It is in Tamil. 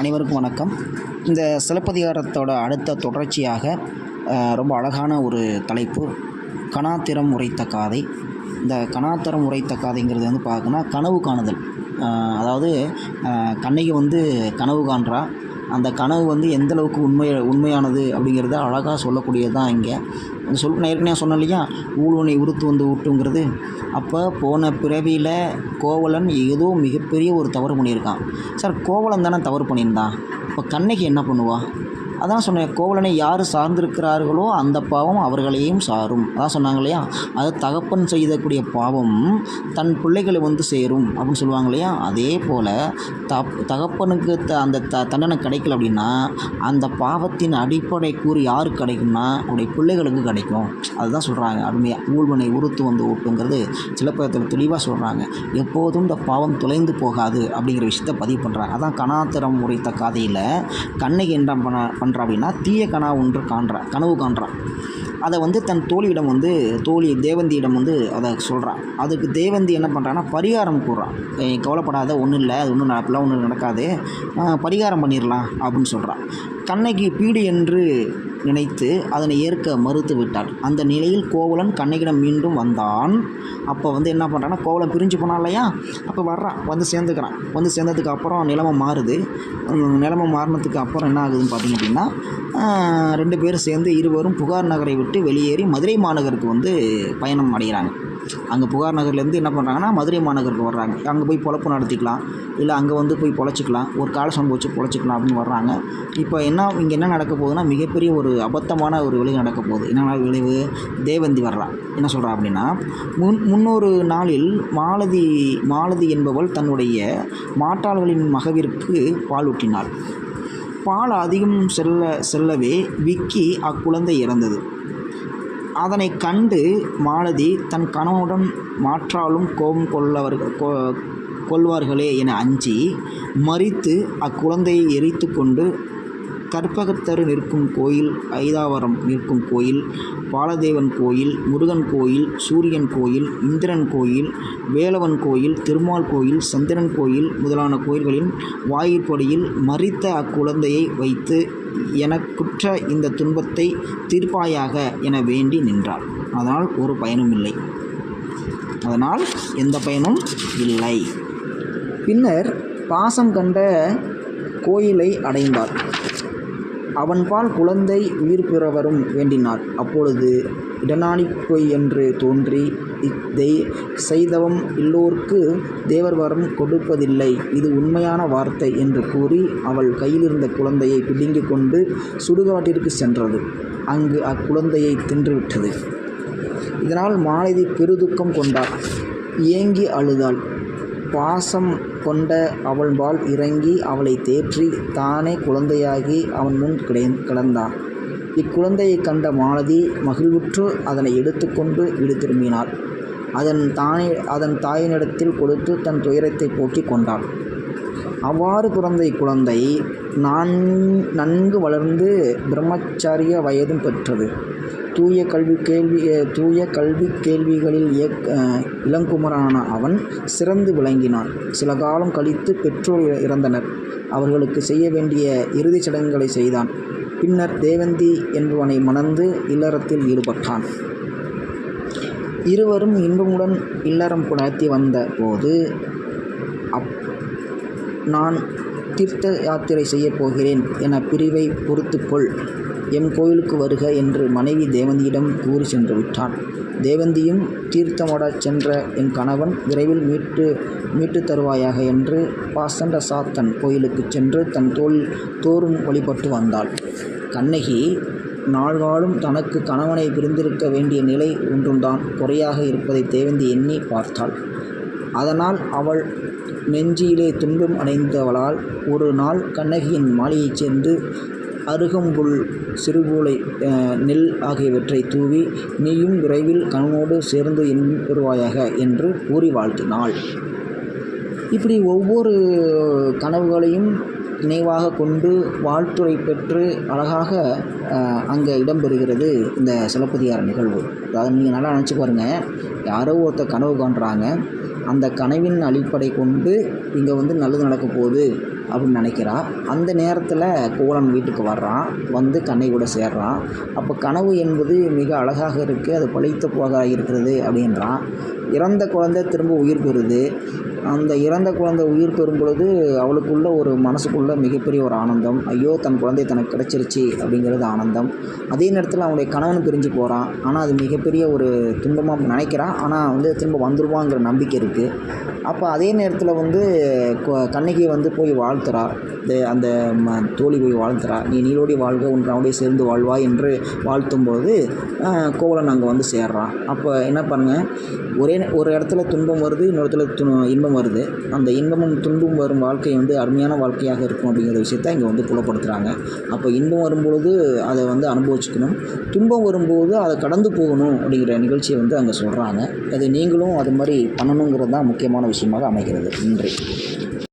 அனைவருக்கும் வணக்கம். இந்த சிலப்பதிகாரத்தோட அடுத்த தொடர்ச்சியாக ரொம்ப அழகான ஒரு தலைப்பு கணாத்திரம் உரைத்த காதை. இந்த கணாத்திரம் உரைத்த காதைங்கிறது வந்து பார்க்கணும்னா கனவு காணுதல். அதாவது கண்ணகி வந்து கனவு காண்றா. அந்த கனவு வந்து எந்த அளவுக்கு உண்மை உண்மையானது அப்படிங்கிறத அழகாக சொல்லக்கூடியது தான் இங்கே. சொல் நான் ஏற்கனவே சொன்னேன் இல்லையா? ஊழ்வனை உறுத்து வந்து ஊட்டுங்கிறது. அப்போ போன பிறவியில் கோவலன் ஏதோ மிகப்பெரிய ஒரு தவறு பண்ணியிருக்கான். சார் கோவலன் தானே தவறு பண்ணியிருந்தான். இப்போ கண்ணகி என்ன பண்ணுவா? அதான் சொன்னேன் கோவலனை யார் சார்ந்திருக்கிறார்களோ அந்த பாவம் அவர்களையும் சாரும். அதான் சொன்னாங்க இல்லையா? அது தகப்பன் செய்தக்கூடிய பாவம் தன் பிள்ளைகளை வந்து சேரும் அப்படின்னு சொல்லுவாங்க இல்லையா? அதே போல் தப் தகப்பனுக்கு த அந்த த தண்டனை கிடைக்கல அப்படின்னா அந்த பாவத்தின் அடிப்படை கூறு யாருக்கு கிடைக்கும்னா அவருடைய பிள்ளைகளுக்கு கிடைக்கும். அதுதான் சொல்கிறாங்க அருமையாக ஊழ்வனை உறுத்து வந்து ஊட்டுங்கிறது சிலப்பதில் தெளிவாக சொல்கிறாங்க எப்போதும் இந்த பாவம் தொலைந்து போகாது அப்படிங்கிற விஷயத்த பதிவு பண்ணுறாங்க அதான் கணாத்திரம் உரைத்த காதையில் கண்ணகி என்ன பண்ண பண்ணுறா அப்படின்னா தீய கனா ஒன்று காண்றா கனவு காண்றான் அதை வந்து தன் தோழியிடம் வந்து தோழி தேவந்தியிடம் வந்து அதை சொல்கிறான் அதுக்கு தேவந்தி என்ன பண்ணுறான்னா பரிகாரம் கூறுறான் கவலைப்படாத ஒன்றும் இல்லை அது ஒன்றும் அப்படிலாம் ஒன்றும் நடக்காது. பரிகாரம் பண்ணிடலாம் அப்படின்னு சொல்கிறான் கண்ணகி பீடு என்று நினைத்து அதனை ஏற்க மறுத்து விட்டாள். அந்த நிலையில் கோவலன் கண்ணகிடம் மீண்டும் வந்தான். அப்போ வந்து என்ன பண்ணுறான்னா கோவலன் பிரிஞ்சு போனான் இல்லையா? அப்போ வர்றான் வந்து சேர்ந்துக்கிறான். வந்து சேர்ந்ததுக்கு அப்புறம் நிலைமை மாறுது. நிலமை நிலைமை மாறினதுக்கு அப்புறம் என்ன ஆகுதுன்னு பார்த்திங்க அப்படின்னா ரெண்டு பேரும் சேர்ந்து இருவரும் புகார் நகரை விட்டு வெளியேறி மதுரை மாநகருக்கு வந்து பயணம் அடைகிறாங்க. அங்கே புகார் நகர்லேருந்து என்ன பண்ணுறாங்கன்னா மதுரை மாநகருக்கு வர்றாங்க. அங்கே போய் பொழப்பு நடத்திக்கலாம். இல்லை அங்கே வந்து போய் பொழைச்சிக்கலாம். ஒரு கால சம்பவம் வச்சு பொழைச்சிக்கலாம் அப்படின்னு வர்றாங்க. இப்போ என்ன இங்கே என்ன நடக்க போகுதுன்னா மிகப்பெரிய ஒரு அபத்தமான ஒரு விளைவு நடக்க போகுது. என்ன விளைவு தேவந்தி வர்றா. என்ன சொல்கிறா அப்படின்னா முன் முன்னொரு நாளில் மாலதி மாலதி என்பவள் தன்னுடைய மாட்டாள்களின் மகவிற்கு பாலூட்டினாள் பால் அதிகம் செல்ல செல்லவே விக்கி அக்குழந்தை இறந்தது. அதனை கண்டு மாலதி தன் கணவனுடன் மாற்றாலும் கோபம் கொள்ளவர்கள் கொ கொள்வார்களே என அஞ்சி மறித்து அக்குழந்தையை எரித்து கொண்டு கற்பகத்தரு நிற்கும் கோயில் ஐதாவரம் நிற்கும் கோயில் பாலதேவன் கோயில் முருகன் கோயில் சூரியன் கோயில் இந்திரன் கோயில் வேலவன் கோயில் திருமால் கோயில் சந்திரன் கோயில் முதலான கோயில்களின் வாயிற்படியில் மறித்த அக்குழந்தையை வைத்து எனக்குற்ற இந்த துன்பத்தை தீர்ப்பாயாக என வேண்டி நின்றாள். அதனால் ஒரு பயனும் இல்லை. அதனால் எந்த பயனும் இல்லை. பின்னர் பாசம் கண்ட கோயிலை அடைந்தாள். அவன்பால் குழந்தை உயிர் பிறவரும் வேண்டினார். வேண்டினாள் அப்பொழுது இடனாணி பொய் என்று தோன்றி இதை செய்தவம் எல்லோர்க்கு தேவர் வரம் கொடுப்பதில்லை. இது உண்மையான வார்த்தை என்று கூறி அவள் கையிலிருந்த குழந்தையை பிடுங்கிக் கொண்டு சுடுகாட்டிற்கு சென்றது. அங்கு அக்குழந்தையை தின்றுவிட்டது இதனால் மாலதி பெருதுக்கம் கொண்டார் ஏங்கி அழுதாள். பாசம் கொண்ட அவள்பால் இறங்கி அவளை தேற்றி தானே குழந்தையாகி அவன் முன் கிடை கிடந்தான் இக்குழந்தையை கண்ட மாலதி மகிழ்வுற்று அதனை எடுத்துக்கொண்டு வீடு திரும்பினாள். அதன் தானே அதன் தாயினிடத்தில் கொடுத்து தன் துயரத்தை போக்கிக் கொண்டாள். அவ்வாறு பிறந்த இக்குழந்தை நான் நன்கு வளர்ந்து பிரம்மச்சாரிய வயதும் பெற்றது. தூய கல்வி கேள்வி தூய கல்வி கேள்விகளில் இயக் இளங்குமரான அவன் சிறந்து விளங்கினான். சில காலம் கழித்து பெற்றோர் இறந்தனர். அவர்களுக்கு செய்ய வேண்டிய இறுதிச் சடங்குகளை செய்தான். பின்னர் தேவந்தி என்பவனை மணந்து இல்லறத்தில் ஈடுபட்டான். இருவரும் இன்பமுடன் இல்லறம் நடத்தி வந்த போது அப் நான் தீர்த்த யாத்திரை செய்யப் போகிறேன் என பிரிவை பொறுத்துக்கொள். எம் கோயிலுக்கு வருக என்று மனைவி தேவந்தியிடம் கூறி சென்று விட்டான். தேவந்தியும் தீர்த்தமாடச் சென்ற என் கணவன் விரைவில் மீட்டு மீட்டு தருவாயாக என்று பாசண்ட சாத்தன் கோயிலுக்கு சென்று தன் தோல் தோறும் வழிபட்டு வந்தாள். கண்ணகி நாள்காலும் தனக்கு கணவனை பிரிந்திருக்க வேண்டிய நிலை ஒன்றும்தான். குறையாக இருப்பதை தேவந்தி எண்ணி பார்த்தாள். அதனால் அவள் நெஞ்சியிலே துன்பம் அடைந்தவளால் ஒரு நாள் கண்ணகியின் மாலையைச் சேர்ந்து அருகம்புல் சிறுபூளை நெல் ஆகியவற்றை தூவி நீயும் விரைவில் கணவனோடு சேர்ந்து பெறுவாயாக என்று கூறி வாழ்த்தினாள். இப்படி ஒவ்வொரு கனவுகளையும் நினைவாக கொண்டு வாழ்த்துறை பெற்று அழகாக அங்கே இடம்பெறுகிறது இந்த சிலப்பதிகார நிகழ்வு. அதாவது நீங்கள் நல்லா நினச்சி பாருங்கள் யாரோ ஒருத்தர் கனவு காண்றாங்க. அந்த கனவின் அடிப்படை கொண்டு இங்கே வந்து நல்லது நடக்க போகுது அப்படின்னு நினைக்கிறா. அந்த நேரத்தில் கோவலன் வீட்டுக்கு வர்றான். வந்து கண்ணை கூட சேர்றான். அப்போ கனவு என்பது மிக அழகாக இருக்குது அது பழித்த போக இருக்கிறது அப்படின்றான். இறந்த குழந்தை திரும்ப உயிர் பெறுது. அந்த இறந்த குழந்தை உயிர் பெறும் பொழுது அவளுக்குள்ள ஒரு மனசுக்குள்ள மிகப்பெரிய ஒரு ஆனந்தம். ஐயோ தன் குழந்தை தனக்கு கிடச்சிருச்சு அப்படிங்கிறது ஆனந்தம். அதே நேரத்தில் அவனுடைய கணவன் பிரிஞ்சு போகிறான் ஆனால் அது மிகப்பெரிய ஒரு துன்பமாக நினைக்கிறான். ஆனால் வந்து திரும்ப வந்துடுவாங்கிற நம்பிக்கை இருக்குது அப்போ அதே நேரத்தில் வந்து கொ- கண்ணகி வந்து போய் வாழ்த்துறா. அந்த ம தோழி போய் வாழ்த்துறா. நீ நீரோடி வாழ்க உன் சேர்ந்து வாழ்வா என்று வாழ்த்தும்போது கோவலன் அங்கே வந்து சேர்றான் அப்போ என்ன பண்ணுங்க ஒரே ஒரு இடத்துல துன்பம் வருது இன்னொரு இடத்துல இன்பம் இன்பம் வருது. அந்த இன்பமும் துன்பம் வரும் வாழ்க்கை வந்து அருமையான வாழ்க்கையாக இருக்கும் அப்படிங்கிற விஷயத்த இங்கே வந்து புலப்படுத்துகிறாங்க அப்போ இன்பம் வரும்பொழுது அதை வந்து அனுபவிச்சுக்கணும். துன்பம் வரும்போது அதை கடந்து போகணும் அப்படிங்கிற நிகழ்ச்சியை வந்து அங்கே சொல்கிறாங்க அது நீங்களும் அது மாதிரி பண்ணணுங்கிறது தான் முக்கியமான விஷயமாக அமைகிறது. நன்றி.